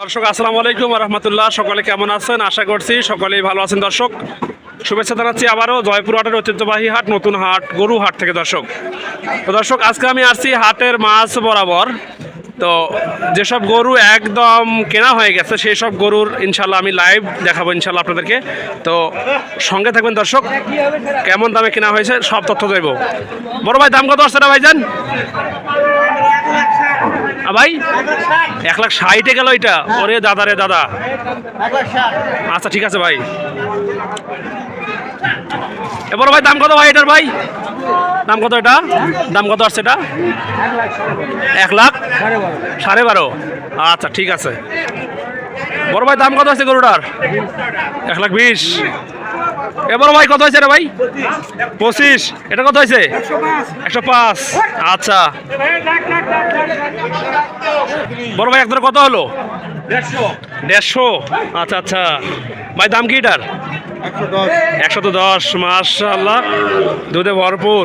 দর্শক, আসসালামু আলাইকুম রহমতুল্লাহ সকলে কেমন আছেন? আশা করছি সকলেই ভালো আছেন। দর্শক, শুভেচ্ছা জানাচ্ছি আবারও জয়পুর হাটের ঐতিহ্যবাহী হাট, নতুন হাট, গরু হাট থেকে দর্শক। তো দর্শক, আজকে আমি আসছি হাটের মাছ বরাবর। তো যেসব গরু একদম কেনা হয়ে গেছে সেই সব গরুর ইনশাল্লাহ আমি লাইভ দেখাবো ইনশাল্লাহ আপনাদেরকে। তো সঙ্গে থাকবেন দর্শক, কেমন দামে কেনা হয়েছে সব তথ্য দেবো। বড় ভাই, দাম কত আসছে না ভাইজান? ভাই, এক লাখ ষাটে গেল এটা। ওরে দাদা রে দাদা। আচ্ছা ঠিক আছে ভাই। এবার ভাই, দাম কত ভাই এটার ভাই? দাম কত এটা? দাম কত আসছে এটা? এক লাখ সাড়ে বারো। আচ্ছা ঠিক আছে। বড় ভাই, দাম কত আছে গরুটার? এক লাখ বিশ। এবার ভাই কত হয়েছে রে ভাই? পঁচিশ। এটা কত হয়েছে? একশো পাঁচ। আচ্ছা। বড় ভাই একদম কত হলো? দেড়শো। আচ্ছা আচ্ছা। ভাই দাম কি এটার? একশো তো দশ মাশাল্লাহ দুধে ভরপুর।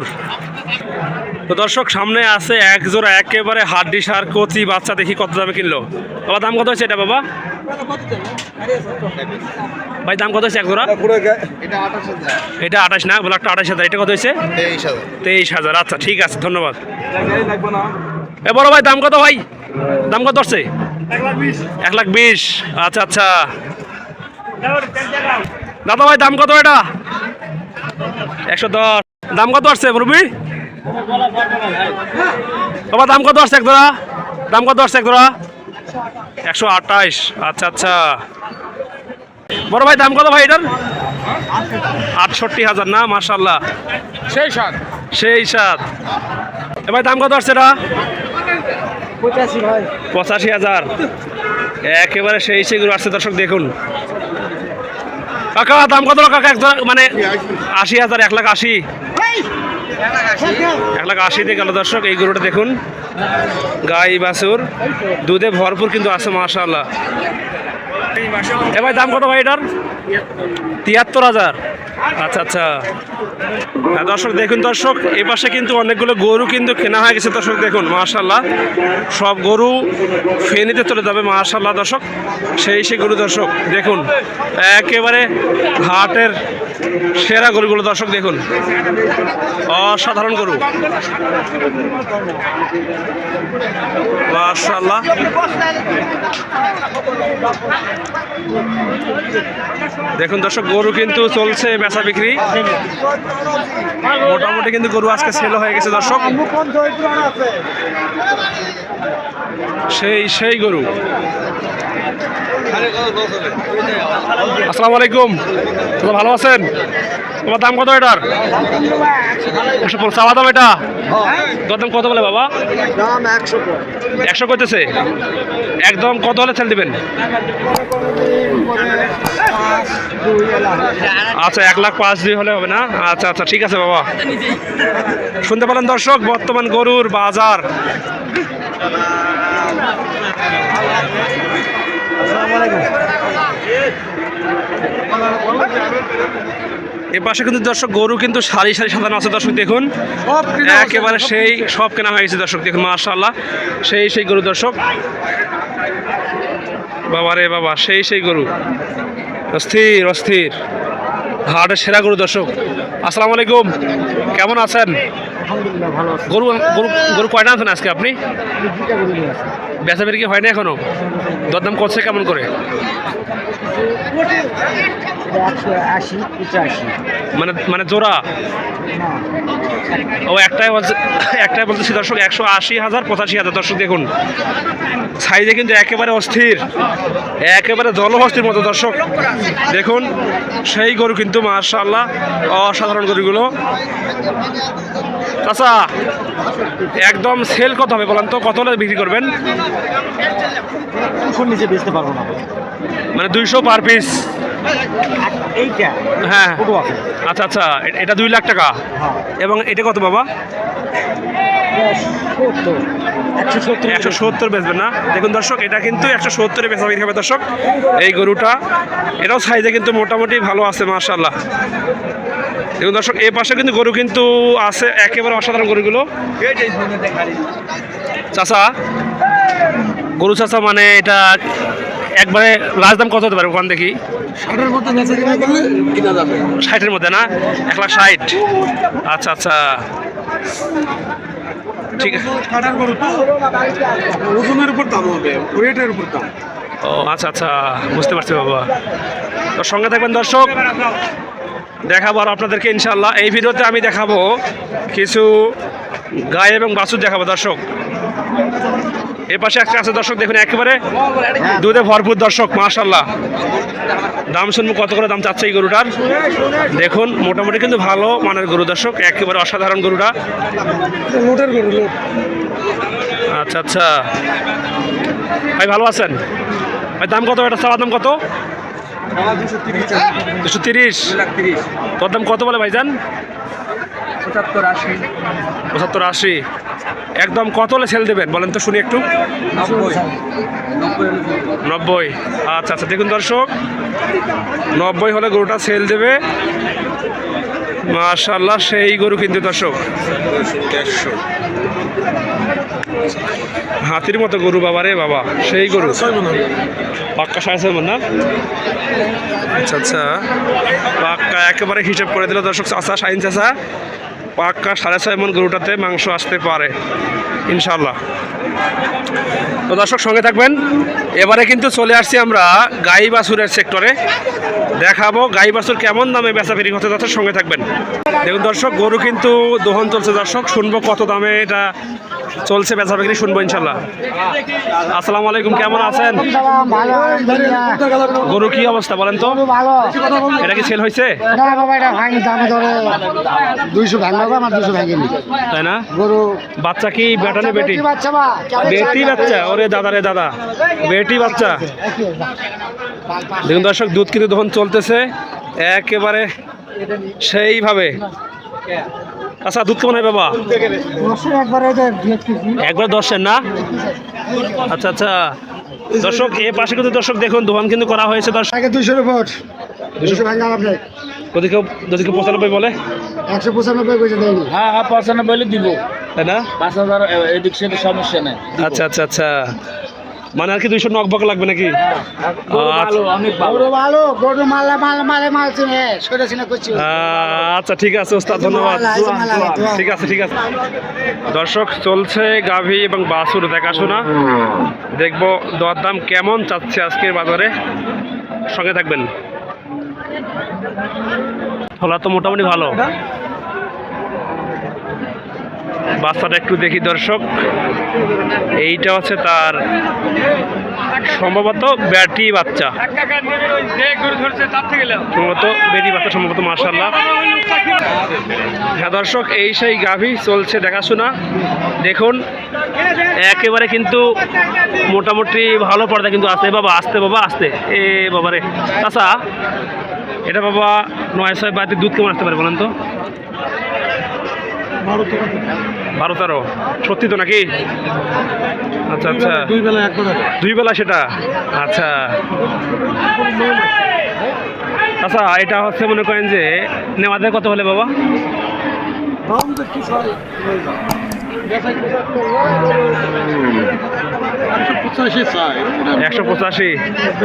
তো দর্শক, সামনে আছে এক জোড়া একেবারে হাড্ডি সার কচি বাচ্চা, দেখি কত দামে কিনলো। বাবা, দাম কত হয়েছে এটা বাবা? ভাই, দাম কত হয়েছে এক জোড়া? এটা আঠাশ না, বলে একটা আঠাশ হাজার। এটা কত হয়েছে? তেইশ হাজার। আচ্ছা ঠিক আছে, ধন্যবাদ। এ বড় ভাই, দাম কত ভাই? দাম কত আসছে এক লাখ বিশ। আচ্ছা আচ্ছা। দাদা ভাই, দাম কত এটা? একশো দশ। দাম কত আসছে মুরবি বাবা দাম কত আসছে এক ধরা দাম কত আসছে এক ধরা একশো আঠাইশ। আচ্ছা আচ্ছা। বড় ভাই দাম কত ভাই এটার? আটষট্টি হাজার না? মার্শাল্লাহ সেই সাত। সেই সাত। এ ভাই দাম কত আসছে এটা? পঁচাশি ভাই। পঁচাশি হাজার। একেবারে সেই সেগুলো আসছে দর্শক দেখুন। কাকা দাম কত কাকা? একজন মানে আশি হাজার এক লাখ আশি। এক লাখ আশিতে গেল দর্শক, এই গরুটা দেখুন। গাই বাসুর দুধে ভরপুর কিন্তু আছে মার্শাল্লাহ এ ভাই, দাম কত ভাই এটার? তিয়াত্তর হাজার। আচ্ছা আচ্ছা। হ্যাঁ, দর্শক দেখুন দর্শক এ পাশে কিন্তু অনেকগুলো গরু কিন্তু কেনা হয়ে গেছে। দর্শক দেখুন মাশাল্লাহ সব গরু ফেনিতে চলে যাবে মাশাল্লাহ দর্শক। সেই সেই গরু দর্শক দেখুন একেবারে হাটের সেরা গরুগুলো দর্শক দেখুন। অসাধারণ গরু। মাশাল্লাহ দেখুন দর্শক গরু কিন্তু চলছে বেচা বিক্রি। মোটামুটি কিন্তু গরু আজকে সেল হয়ে গেছে দর্শক। সেই সেই গরু। আসসালামু আলাইকুম। তোমরা ভালো আছেন? তোমার দাম কত এটার? একশো পঞ্চাশ চাওয়া দাম এটা? তোর দাম কত বলে বাবা? দাম একশো একশো করতেছে। একদম কত হলে ছেড়ে দিবেন? আচ্ছা এক লাখ পাঁচ দুই হলে হবে না? আচ্ছা আচ্ছা ঠিক আছে বাবা। শুনতে পেলেন দর্শক বর্তমান গরুর বাজার। এ পাশে কিন্তু দর্শক গরু কিন্তু সারি সারি সাজানো আছে। দর্শক দেখুন একেবারে সেই সব কেনা হয়ে গেছে দর্শক দেখুন মার্শাল্লাহ সেই সেই গরু দর্শক। বাবা রে বাবা সেই সেই গরু। অস্থির অস্থির। হাটের সেরা গরু দর্শক। আসসালামু আলাইকুম। কেমন আছেন? আলহামদুলিল্লাহ ভালো আছে। গরু গরু গরু কয়টা আছেন আজকে আপনি? বেসা বেরিয়ে বিক্রি হয় না এখনও? দরদাম করছে কেমন করে? একশো আশি পঁচাশি। মানে মানে জোড়া? ও একটাই বলছে একটাই বলতেছি দর্শক একশো আশি হাজার পঁচাশি হাজার। দর্শক দেখুন সাইজে কিন্তু একেবারে অস্থির একেবারে জলহস্তির মতো। দর্শক দেখুন সেই গরু কিন্তু মার্শাল্লাহ অসাধারণ গরুগুলো। আচ্ছা একদম সেল কত হবে বলেন তো? কত হলে বিক্রি করবেন? নিচে বেচতে পারব না। মানে দুইশো পার পিস এইটা? হ্যাঁ। আচ্ছা আচ্ছা এটা দুই লাখ টাকা। হ্যাঁ। এবং এটা কত বাবা? একশো সত্তর। বেচবেন না? দেখুন দর্শক এটা কিন্তু একশো সত্তরে বেচা বিক্রি হবে দর্শক। এই গরুটা এটাও সাইজে কিন্তু মোটামুটি ভালো আছে মার্শাল্লাহ দেখুন দর্শক এই পাশে কিন্তু গরু কিন্তু আছে একেবারে অসাধারণ গরুগুলো। চাচা গরু চাচা মানে এটা একবারে লাস্ট দাম কত হতে পারে ওখান দেখি? ষাটের মতো বেচা কিনা করলে কিনা যাবে। ষাটের মধ্যে না? এক লাখ ষাট। আচ্ছা আচ্ছা। ঠিক আছে। ষাটের গরু তো? ওজনের উপর দাম হবে ওয়েটের উপর দাম। ও আচ্ছা আচ্ছা। বুঝতে পারছি বাবা। তো সঙ্গে থাকবেন দর্শক। দেখাবো আর আপনাদেরকে ইনশাল্লাহ এই ভিডিওতে আমি দেখাবো কিছু গায়ে এবং বাছুর দেখাবো দর্শক। এ পাশে একটা আছে দর্শক দেখুন একেবারে দুধে ভরপুর দর্শক মাশাল্লাহ দাম শুনব কত করে দাম চাচ্ছে এই গরুটার? দেখুন মোটামুটি কিন্তু ভালো মানের গরু দর্শক একেবারে অসাধারণ গরুটা। লোটের গরু লোট আচ্ছা আচ্ছা। ভাই ভালো আছেন? ভাই দাম কত এটা চাওয়ার দাম কত? দুশো তিরিশ। দুশো তিরিশ। তোর দাম কত বলে ভাইজান? পঁচাত্তর আশি। পঁচাত্তর আশি। একদম কত হলে সেল দেবেন? বলেন তো শুনি একটু। নব্বই। আচ্ছা আচ্ছা দেখুন দর্শক নব্বই হলে গরুটা সেল দেবে। মাশাল্লাহ সেই গরু কিন্তু দর্শক। হাতির মতো গরু বাবা রে বাবা সেই গরু। পাক্কা সাড়ে ছয় না? আচ্ছা আচ্ছা। পাক্কা একেবারে হিসেব করে দিল দর্শক চাষা সাইন চাষা পাক্কা সাড়ে ছয় মন গরুটাতে মাংস আসতে পারে ইনশাল্লাহ তো দর্শক, সঙ্গে থাকবেন। এবারে কিন্তু চলে আসছি আমরা গাই বাছুরের সেক্টরে। দেখাবো গাই বাছুর কেমন দামে বেচা ফেরি হতে যাচ্ছে। সঙ্গে থাকবেন। দেখুন দর্শক, গরু কিন্তু দোহন চলছে দর্শক। শুনব কত দামে এটা চলছে বেচা বিক্রি, শুনব ইনশাল্লাহ। আসসালামু আলাইকুম, কেমন আছেন? গরু কি অবস্থা বলেন তো? এটা কি সেল হয়েছে? তাই না? গরু বাচ্চা কি বেটা না বেটি? বেটি বাচ্চা, ওরে দাদা রে দাদা। বেটি বাচ্চা। দেখুন দর্শক, দুধ কিন্তু তখন চলতেছে। একেবারে সেইভাবে। আচ্ছা দুধ কেমন হয় বাবা? একবার দশের না? আচ্ছা আচ্ছা। দর্শক এ পাশে কিন্তু দর্শক দেখুন দোকান কিন্তু করা হয়েছে দর্শক। উপর দুশো ভাঙা যদি কেউ যদি কেউ পঁচানব্বই বলে? একশো পঁচানব্বই পয়সা দেয়নি। হ্যাঁ হ্যাঁ পঁচানব্বই দিব। তাই না? পাঁচ হাজার এদিক সেদিক সমস্যা নেই। আচ্ছা আচ্ছা আচ্ছা। মানে আর কি দুইশো নক বক লাগবে নাকি? আচ্ছা। আচ্ছা ঠিক আছে ওস্তাদ ধন্যবাদ। ঠিক আছে ঠিক আছে। দর্শক চলছে গাভী এবং বাছুর দেখাশোনা। দেখব দরদাম কেমন চাচ্ছে আজকের বাজারে। সঙ্গে থাকবেন। হলা তো মোটামুটি ভালো। বাচ্চাটা একটু দেখি দর্শক। এইটা হচ্ছে তার সম্ভবত ব্যাটি বাচ্চা। সম্ভবত বেটি বাচ্চা, সম্ভবত মার্শাল্লাহ হ্যাঁ দর্শক, এই সেই গাভী চলছে দেখাশোনা। দেখুন, একেবারে কিন্তু মোটামুটি ভালো পর্দা কিন্তু আছে। বাবা, আসতে বাবা, আসতে। এ বাবা রে আচ্ছা এটা বাবা নয় ছয় বাড়িতে দুধ কেমন আসতে পারে বলেন তো? বারো তেরো সত্যি তো নাকি? আচ্ছা আচ্ছা। দুই বেলা দুই বেলা সেটা? আচ্ছা। আচ্ছা এটা হচ্ছে মনে করেন যে নেওয়াদের কত হলে বাবা? একশো পঁচাশি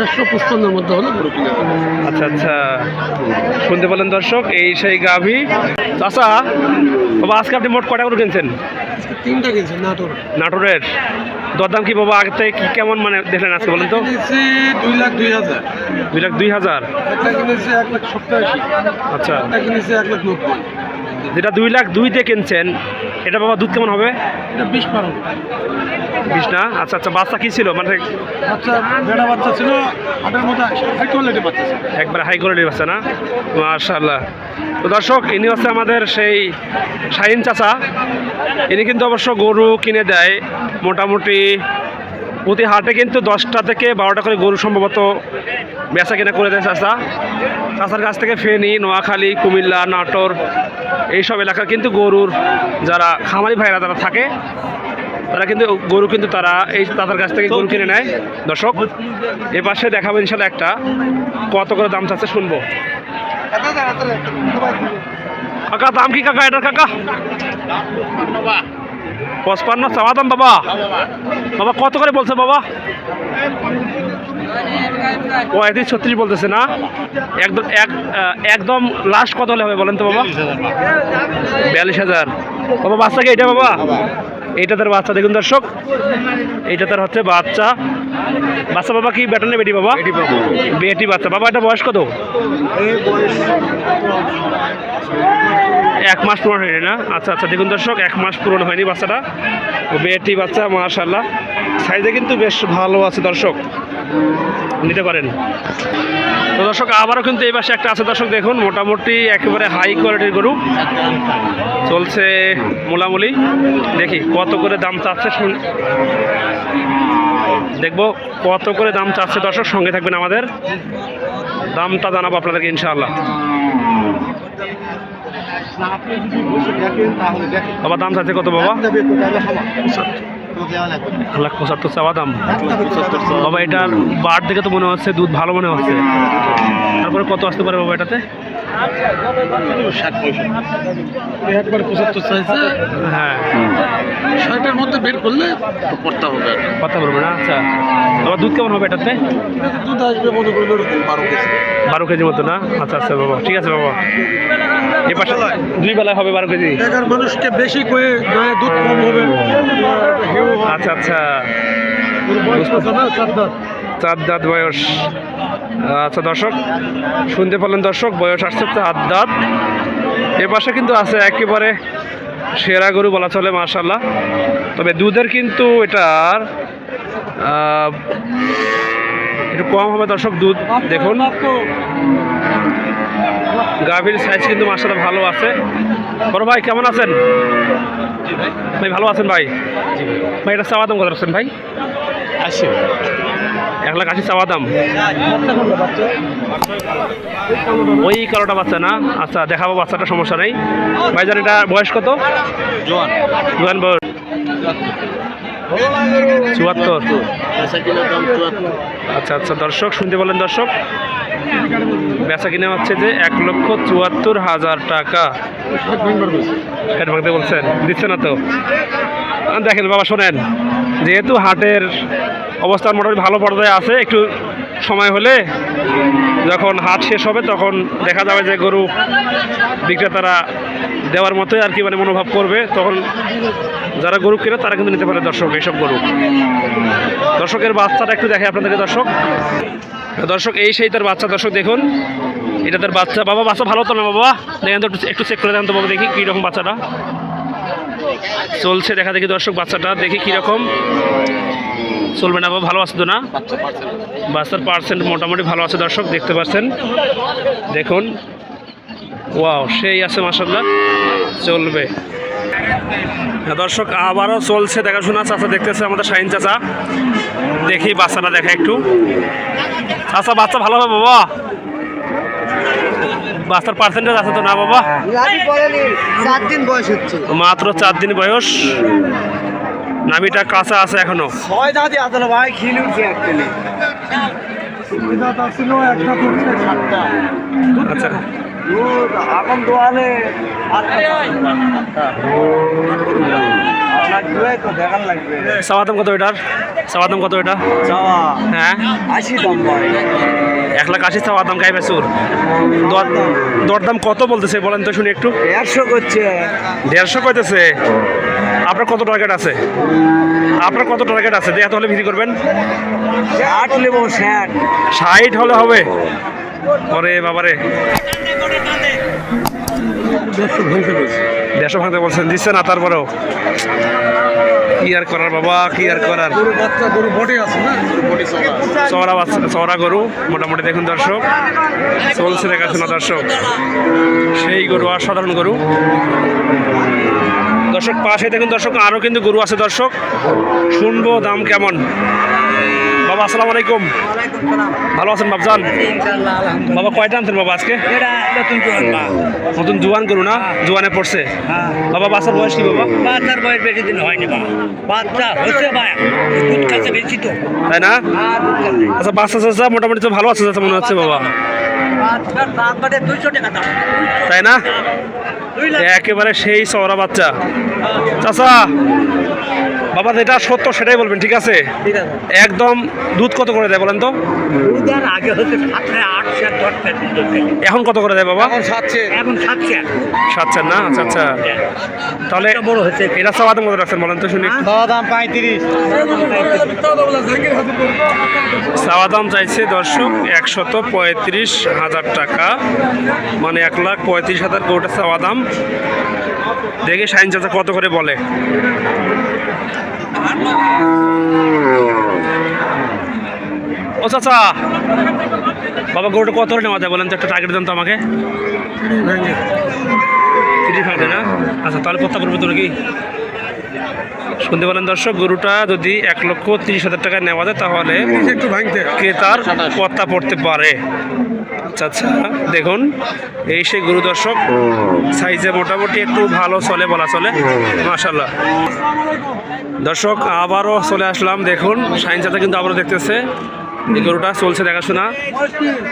একশো পঁচপান্নের মধ্যে হলে গরু কিনা আচ্ছা আচ্ছা। শুনতে পেলেন দর্শক এই সেই গাভী। চাষা বাবা আজকে আপনি মোট কটা করে কিনছেন? তিনটা কিনছেন নাটোর। নাটোরের। দরদাম কি বাবা আগে থেকে কি কেমন মানে দেখলেন আজকে বলেন তো? দুই লাখ দুই হাজার। দুই লাখ দুই হাজার? কিনেছে এক লাখ সপ্তাহ আচ্ছা। কিনেছে এক লাখ নব্বই। যেটা দুই লাখ দুই দিয়ে কিনছেন এটা বাবা দুধ কেমন হবে? এটা বিশ পারো বিশ না? আচ্ছা আচ্ছা বাচ্চা কি ছিল? মানে বাচ্চা বেড়া বাচ্চা ছিল হাটের মধ্যে হাই কোয়ালিটি বাচ্চা একবার হাই কোয়ালিটির বাচ্চা না? মার্শাল্লাহ তো দর্শক ইনি হচ্ছে আমাদের সেই শাহিন চাচা। ইনি কিন্তু অবশ্য গরু কিনে দেয় মোটামুটি প্রতি হাটে কিন্তু দশটা থেকে বারোটা করে গরু সম্ভবত বেচা কেনা করে দেয় চাচা চাচার কাছ থেকে ফেনী, নোয়াখালী, কুমিল্লা, নাটোর এইসব এলাকার কিন্তু গরুর যারা খামারি ভাইরা তারা থাকে, তারা কিন্তু গরু কিন্তু তারা এই তাদের কাছ থেকে গরু কিনে নেয়। দর্শক, এ পাশে দেখাবো ইনশাল্লাহ একটা, কত করে দাম চাচ্ছে শুনব। কাকা, দাম কি কাকা এটার কাকা? পঁচপান্ন চাওয়া দাম বাবা। বাবা কত করে বলছে বাবা? পঁয়ত্রিশ ছত্রিশ বলতেছে না? একদম এক একদম লাস্ট কত হলে হবে বলেন তো বাবা? বিয়াল্লিশ হাজার। বাবা বাচ্চাকে এটা বাবা? এইটা তার বাচ্চা দেখুন দর্শক। এইটা তার হচ্ছে বাচ্চা। বাচ্চা বাবা কি বেটা না বেটি বাবা? বেটি বাচ্চা। বাবা এটা বয়স কত? এক মাস পুরনো হয়নি না? আচ্ছা আচ্ছা দেখুন দর্শক, এক মাস পুরনো হয়নি বাচ্চাটা। বেটি বাচ্চা মাশাল্লাহ সাইজে কিন্তু বেশ ভালো আছে দর্শক। নিতে পারেন। তো দর্শক, আবারও কিন্তু এই পাশে একটা আছে দর্শক, দেখুন, মোটামুটি একেবারে হাই কোয়ালিটির গরু। চলছে মোলামুলি। দেখি, কত করে দাম চাচ্ছে দেখব, কত করে দাম চাচ্ছে দর্শক, সঙ্গে থাকবেন আমাদের। দামটা জানাব আপনাদেরকে, ইনশাআল্লাহ। বাবা দাম চাচ্ছে কত বাবা? লাখ পঁচাত্তর চাওয়া দাম। বাবা, এটার বার দেখে তো মনে হচ্ছে, দুধ ভালো মনে হচ্ছে। তারপরে কত আসতে পারে বাবা এটাতে? একবার পঁচাত্তর চাইছে হ্যাঁ। ছয়টার মধ্যে বের করলে করতে হবে। কথা বলব না আচ্ছা। দুধ কেমন হবে এটাতে? দুধ আসবে মনে করলে বারো কেজি। বারো কেজি মতো না? আচ্ছা আচ্ছা বাবা ঠিক আছে বাবা। এ পাশে দুই বেলায়। হবে বারো কেজি? মানুষকে বেশি করে দুধ কম হবে। আচ্ছা আচ্ছা। চার দাঁত বয়স। আচ্ছা দর্শক শুনতে পারলেন দর্শক বয়স আসছে চার দাঁত এ পাশে কিন্তু আছে একেবারে সেরা গরু বলা চলে মার্শাল্লাহ তবে দুধের কিন্তু এটার একটু কম হবে দর্শক দুধ দেখুন। গাভীর সাইজ কিন্তু মার্শাল্লাহ ভালো আছে। বড় ভাই কেমন আছেন? ভাই ভালো আছেন ভাই? ভাই। এটা চাওয়া দাম কত আছেন ভাই? আসে এক লাখ আশি চাওয়া দাম। ওই কালোটা বাচ্চা না? আচ্ছা দেখাবো বাচ্চাটা সমস্যা নেই। ভাইজান এটা বয়স কত? জোয়ান। জোয়ান বয়স। চুয়াত্তর। আচ্ছা আচ্ছা দর্শক শুনতে বলেন দর্শক। বেচা কিনে হচ্ছে যে এক লক্ষ চুয়াত্তর হাজার টাকা। হেড ভাঙতে বলছেন। দিচ্ছে না তো? দেখেন বাবা শোনেন। যেহেতু হাটের অবস্থা মোটামুটি ভালো পর্যায়ে আছে, একটু সময় হলে যখন হাট শেষ হবে তখন দেখা যাবে যে গরু বিক্রেতারা দেওয়ার মতোই আর কি মানে মনোভাব করবে। তখন যারা গরু কেনে তারা কিন্তু নিতে পারে দর্শক এইসব গরু। দর্শকের বাচ্চাটা একটু দেখে আপনাদেরকে দর্শক। দর্শক, এই সেই তার বাচ্চা, দর্শক দেখুন। এটা তার বাচ্চা। বাবা, বাচ্চা ভালো তো না বাবা? দেখেন তো একটু- চেক করে দেন তো বাবা দেখি কীরকম বাচ্চাটা। চলছে দেখা দেখি দর্শক বাচ্চাটা দেখি কীরকম। চলবে না ভালো আছে তো না? বাচ্চার পার্সেন্ট মোটামুটি ভালো আছে দর্শক দেখতে পাচ্ছেন। দেখুন। ওয়াও সেই আছে মাসাল্লাহ চলবে। হ্যাঁ, দর্শক আবারও চলছে দেখাশোনা চাচা দেখতেছে আমাদের শাহিন চাচা। দেখি বাচ্চাটা দেখা একটু। চাচা বাচ্চা ভালো হবে বাবা? বাচ্চার পার্সেন্টেজ আছে তো না বাবা? চার দিন বয়স হচ্ছে। মাত্র চার দিন বয়স। নামিটা কাঁচা আছে এখনও। ছয় দাঁতই আসলে ভাই খিল উঠছে আচ্ছা। এখন দোয়ালে লাগবে সাবাদাম কত এটার? সাবাদাম কত এটা? হ্যাঁ। আশি দাম এক লাখ আশি সাবাদাম গাই বেচুর? দর দরদাম কত বলতেছে বলেন তো শুনি একটু। দেড়শো করছে। দেড়শো কইতেছে? আপনার কত টার্গেট আছে? আপনার কত টার্গেট আছে? দেয়া হলে বিক্রি করবেন। ষাট নেব ষাট। ষাট হলে হবে। ওরে বাবারে। দেড়শো ভাঙতে বলছেন, দিচ্ছে না, তারপরেও। কি আর করার বাবা, কি আর করার? চওড়া বাচ্চা চওড়া গরু, মোটামুটি দেখুন দর্শক। চলছে দেখাশোনা দর্শক। সেই গরু আর সাধারণ গরু। দর্শক, পাশে দেখুন দর্শক, আরও কিন্তু গরু আছে দর্শক। শুনব দাম কেমন? বাবা আসসালামু আলাইকুম। ভালো আছেন বাবজান বাবা কয়টা আনছেন বাবা আজকে? নতুন জুয়ান। গরু না? জুয়ানে পড়ছে। বাবা বাসার বয়স কি বাবা? বাচ্চার বয়স বেশি দিন হয়নি বাচ্চা হচ্ছে বা বেশি তো। তাই না? খাচ্ছে। আচ্ছা বাচ্চা চাচা মোটামুটি তো ভালো আছে চাচা মনে হচ্ছে বাবা। তাই না? একেবারে সেই চওড়া বাচ্চা। চাচা বাবা যেটা সত্য সেটাই বলবেন ঠিক আছে? একদম দুধ কত করে দেয় বলেন তো। এখন কত করে দেয় বাবা? এখন সাতশো। সাত চার না? আচ্ছা আচ্ছা। তাহলে এটা চাওয়া দাম কত রাখছেন বলেন তো শুনি। দাম পঁয়ত্রিশ। চাওয়া দাম চাইছে দর্শক একশত পঁয়ত্রিশ হাজার টাকা। মানে এক লাখ পঁয়ত্রিশ হাজার কোটা চাওয়া দাম দেখে সাইন চাচা কত করে বলে? ও চাচা বাবা গরুটা কত করে নেওয়া যায় বলেন তো একটা টার্গেট দেন তো আমাকে। ভাঙে না? আচ্ছা তাহলে পত্তা পড়বে তোর কি শুনতে পেলেন দর্শক গরুটা যদি এক লক্ষ তিরিশ হাজার টাকা নেওয়া যায় তাহলে ক্রেতার পত্তা পড়তে পারে। আচ্ছা আচ্ছা দেখুন এই সেই গরু দর্শক সাইজে মোটামুটি একটু ভালো চলে বলা চলে মাশাল্লাহ দর্শক আবারও চলে আসলাম দেখুন সাইন চাচা কিন্তু আবারও দেখতেছে এই গরুটা চলছে দেখাশোনা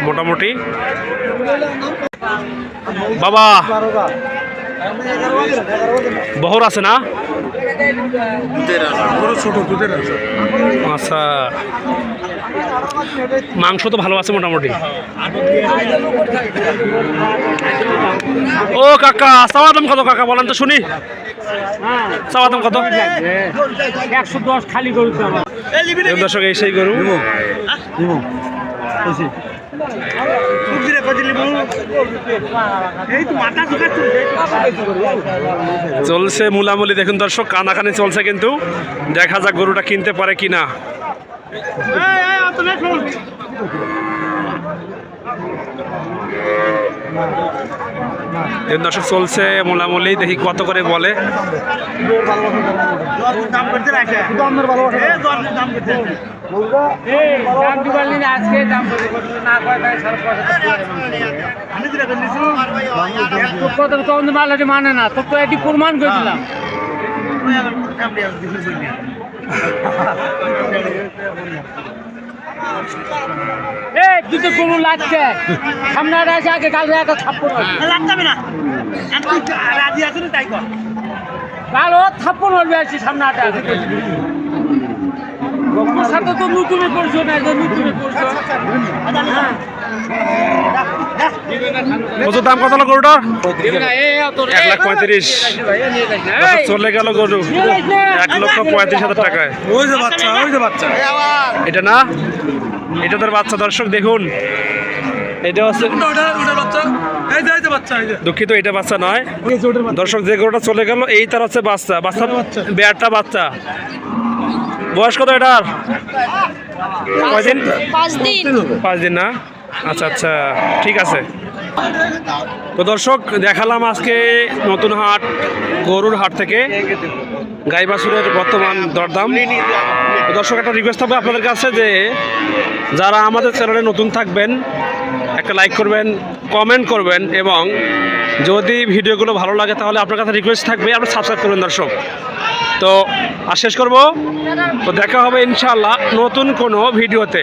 মোটামুটি। বাবা বহর আছে না? আচ্ছা। মাংস তো ভালো আছে মোটামুটি। ও কাকা চাওয়া দাম কত কাকা বলেন তো শুনি। চাওয়া দাম কত? একশো দশ খালি গরু দর্শক, এই সেই গরু। চলছে মুলামুলি, দেখুন দর্শক, কানাকানি চলছে কিন্তু। দেখা যাক গরুটা কিনতে পারে কিনা। দর্শক চলছে মোলামুলি দেখি কত করে বলে। মানে না? তো তো এটি প্রমাণ করে দিলাম। এই দুটো গরু লাগছে। সামনে আছে আগে কাল একটা ছাপ্পন লাগবে না। রাজি আছে না তাই কর। কাল ও ছাপ্পন হবে আসি সামনে আটা সাথে তো নতুনে করছ না যে নতুনে কত দাম কত হলো গরুটার? এক লাখ পঁয়ত্রিশ। দর্শক চলে গেল গরু। এক লক্ষ পঁয়ত্রিশ হাজার টাকায়। ওই যে বাচ্চা ওই যে বাচ্চা। এটা না? এটা তোর বাচ্চা দর্শক দেখুন। এটা হচ্ছে ওটা ওটা বাচ্চা। এই যে এই যে বাচ্চা এই যে। দুঃখিত এটা বাচ্চা নয়। দর্শক যে গরুটা চলে গেল এই তার হচ্ছে বাচ্চা। বাচ্চা বাচ্চা। বেয়ারটা বাচ্চা। বয়স কত এটার? পাঁচ দিন। পাঁচ দিন না? আচ্ছা আচ্ছা ঠিক আছে। তো দর্শক, দেখালাম আজকে নতুন হাট, গরুর হাট থেকে গাই বাছুরের বর্তমান দরদাম। দর্শক, একটা রিকোয়েস্ট থাকবে আপনাদের কাছে যে যারা আমাদের চ্যানেলে নতুন থাকবেন, একটা লাইক করবেন কমেন্ট করবেন এবং যদি ভিডিওগুলো ভালো লাগে তাহলে আপনার কাছে রিকোয়েস্ট থাকবে, আপনি সাবস্ক্রাইব করবেন দর্শক। তো আর শেষ করব। তো দেখা হবে ইনশাআল্লাহ নতুন কোনো ভিডিওতে।